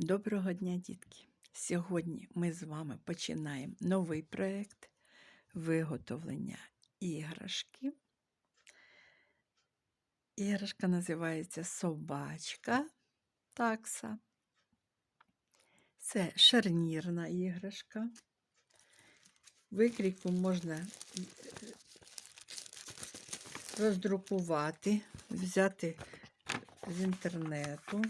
Доброго дня, дітки! Сьогодні ми з вами починаємо новий проєкт виготовлення іграшки. Іграшка називається Собачка такса. Це шарнірна іграшка. Викрійку можна е, роздрукувати, взяти з інтернету.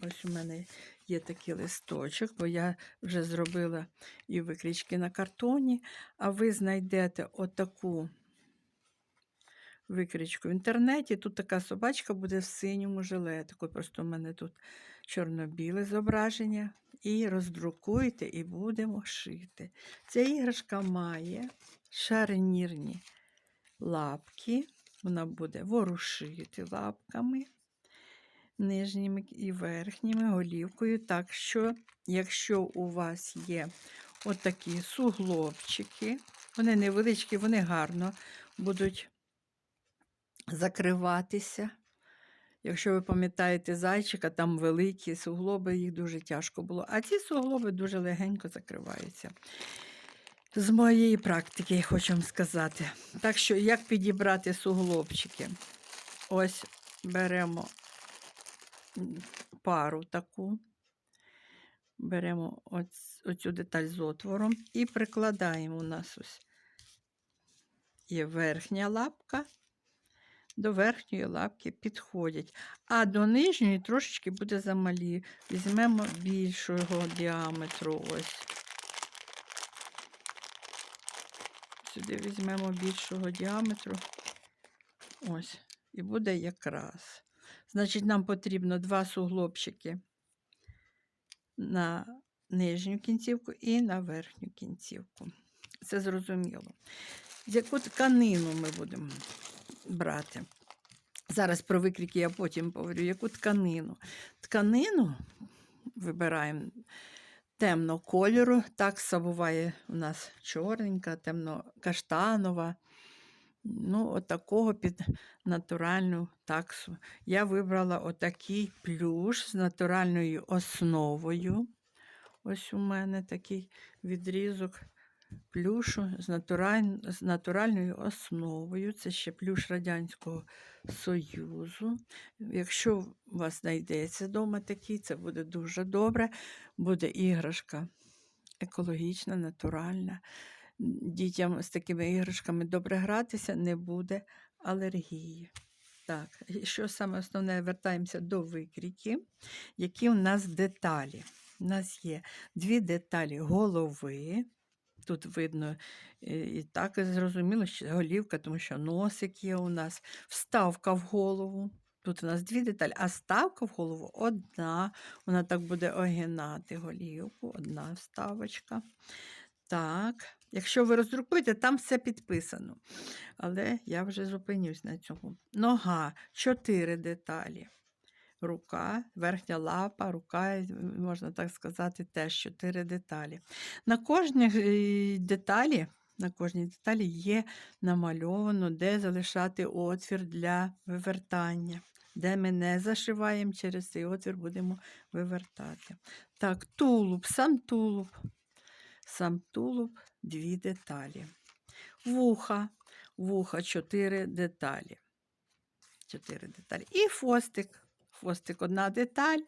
Ось у мене є такий листочок, бо я вже зробила і викрічки на картоні, а ви знайдете отаку викрічку в інтернеті. Тут така собачка буде в синьому жилетику. Просто у мене тут чорно-біле зображення. І роздрукуйте, і будемо шити. Ця іграшка має шарнірні лапки. Вона буде ворушити лапками нижніми і верхніми голівкою. Так що, якщо у вас є отакі суглобчики, вони невеличкі, вони гарно будуть закриватися. Якщо ви пам'ятаєте зайчика, там великі суглоби, їх дуже тяжко було. А ці суглоби дуже легенько закриваються. З моєї практики я хочу вам сказати. Так що, як підібрати суглобчики? Ось беремо пару таку, беремо оць, оцю деталь з отвором і прикладаємо у нас ось є верхня лапка, до верхньої лапки підходять, а до нижньої трошечки буде замалі. Візьмемо більшого діаметру. ось. Сюди візьмемо більшого діаметру. Ось, і буде якраз. Значить, нам потрібно два суглобчики на нижню кінцівку і на верхню кінцівку. Це зрозуміло. Яку тканину ми будемо брати? Зараз про викрики я потім поговорю, яку тканину. Тканину вибираємо темного кольору. Такса буває у нас чорненька, темно-каштанова. Ну, отакого під натуральну таксу. Я вибрала отакий плюш з натуральною основою. Ось у мене такий відрізок плюшу з, натураль... з натуральною основою. Це ще плюш Радянського Союзу. Якщо у вас знайдеться вдома такий, це буде дуже добре. Буде іграшка екологічна, натуральна дітям з такими іграшками добре гратися, не буде алергії. Так, і що саме основне, вертаємося до викрійки, які у нас деталі. У нас є дві деталі голови. Тут видно е, і так зрозуміло, що голівка, тому що носик є у нас, вставка в голову. Тут у нас дві деталі, а ставка в голову одна. Вона так буде огинати голівку, одна вставочка. Так, якщо ви роздрукуєте, там все підписано. Але я вже зупинюсь на цьому. Нога, чотири деталі. Рука, верхня лапа, рука, можна так сказати, теж чотири деталі. На кожній е, деталі на кожній деталі є намальовано, де залишати отвір для вивертання. Де ми не зашиваємо, через цей отвір будемо вивертати. Так, тулуб, сам тулуб сам тулуб дві деталі. Вуха, вуха чотири деталі. Чотири деталі. І фостик. Фостик одна деталь.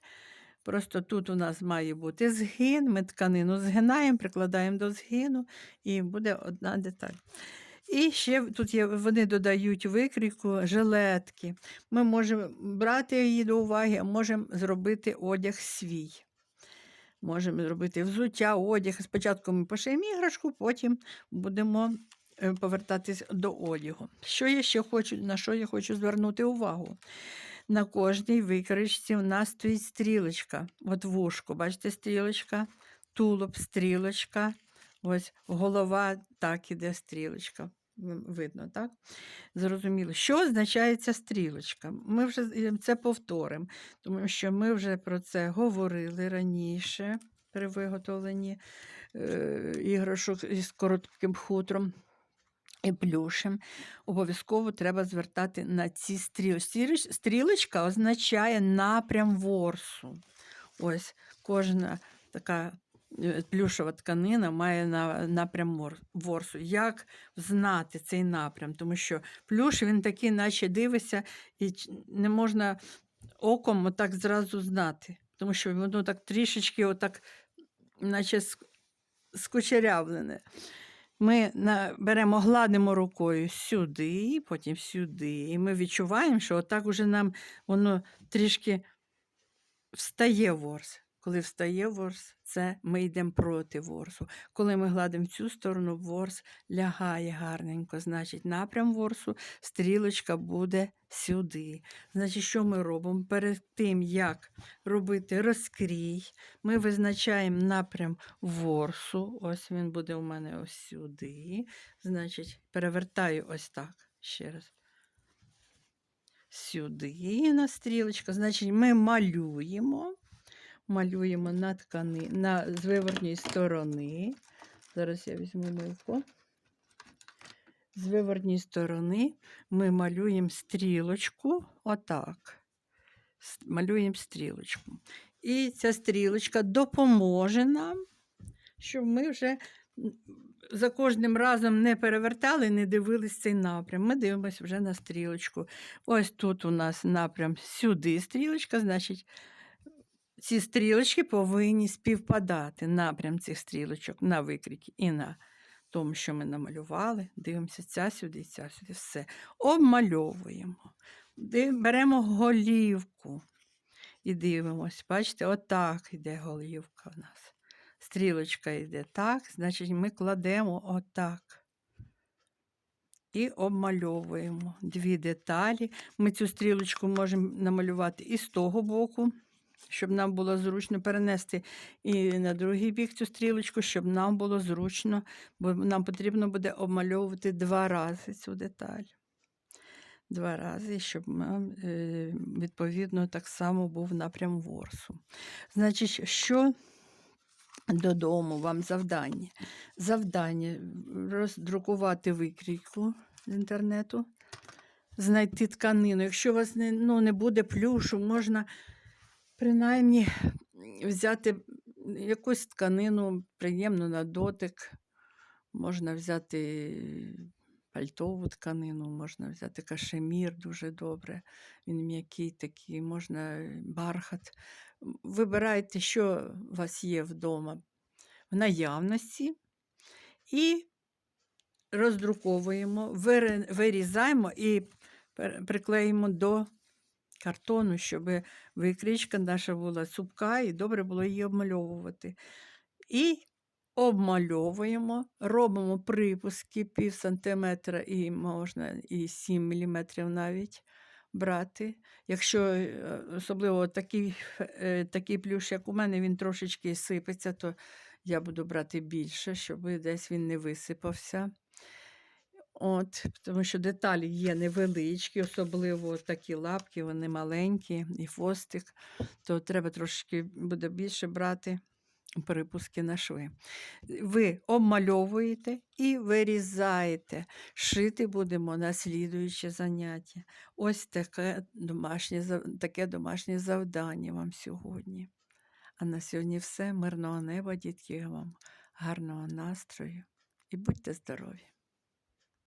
Просто тут у нас має бути згин, ми тканину згинаємо, прикладаємо до згину, і буде одна деталь. І ще тут є, вони додають викрійку жилетки. Ми можемо брати її до уваги, а можемо зробити одяг свій. Можемо зробити взуття, одяг. Спочатку ми пошиємо іграшку, потім будемо е, повертатись до одягу. Що я ще хочу, На що я хочу звернути увагу? На кожній викричці у нас стоїть стрілочка. От вушко, бачите, стрілочка, тулуб, стрілочка, ось голова, так іде стрілочка видно, так? Зрозуміло, що означає ця стрілочка? Ми вже е, це повторимо, тому що ми вже про це говорили раніше при виготовленні е, іграшок із коротким хутром. І плюшем обов'язково треба звертати на ці стрілочки. Стрілочка означає напрям ворсу. Ось кожна така плюшова тканина має на, напрям ворсу. Як знати цей напрям? Тому що плюш він такий, наче дивишся, і не можна оком отак зразу знати. Тому що воно так трішечки, отак, наче скучерявлене. Ми беремо, гладимо рукою сюди, потім сюди. І ми відчуваємо, що отак уже нам воно трішки встає ворс. Коли встає ворс, це ми йдемо проти ворсу. Коли ми гладимо цю сторону, ворс лягає гарненько. Значить, напрям ворсу, стрілочка буде сюди. Значить, що ми робимо? Перед тим, як робити розкрій, ми визначаємо напрям ворсу. Ось він буде у мене ось сюди. Значить, перевертаю ось так. Ще раз. Сюди на стрілочка. Значить, ми малюємо. Малюємо на ткани, на з виворотньої сторони. Зараз я візьму милку. З виворотньої сторони ми малюємо стрілочку. Отак. Малюємо стрілочку. І ця стрілочка допоможе нам, щоб ми вже за кожним разом не перевертали, не дивились цей напрям. Ми дивимося вже на стрілочку. Ось тут у нас напрям сюди стрілочка, значить, ці стрілочки повинні співпадати. Напрям цих стрілочок на викріки і на тому, що ми намалювали. Дивимося ця сюди, ця сюди. Все. Обмальовуємо. Беремо голівку і дивимось. Бачите, отак йде голівка в нас. Стрілочка йде так, значить, ми кладемо отак. І обмальовуємо дві деталі. Ми цю стрілочку можемо намалювати і з того боку, щоб нам було зручно перенести і на другий бік цю стрілочку, щоб нам було зручно, бо нам потрібно буде обмальовувати два рази цю деталь. Два рази, щоб е, відповідно так само був напрям ворсу. Значить, що додому вам завдання? Завдання роздрукувати викрійку з інтернету, знайти тканину. Якщо у вас не, ну, не буде плюшу, можна принаймні взяти якусь тканину приємну на дотик. Можна взяти пальтову тканину, можна взяти кашемір дуже добре. Він м'який такий, можна бархат. Вибирайте, що у вас є вдома в наявності, і роздруковуємо, вирізаємо і приклеїмо до картону, щоб викричка наша була цупка і добре було її обмальовувати. І обмальовуємо, робимо припуски пів сантиметра і можна і 7 міліметрів навіть брати. Якщо е, особливо такий, е, такий плюш, як у мене, він трошечки сипеться, то я буду брати більше, щоб десь він не висипався. От, тому що деталі є невеличкі, особливо такі лапки, вони маленькі, і хвостик, то треба трошки буде більше брати перепуски на шви. Ви обмальовуєте і вирізаєте. Шити будемо на слідуюче заняття. Ось таке домашнє, таке домашнє завдання вам сьогодні. А на сьогодні все. Мирного неба, дітки вам, гарного настрою і будьте здорові!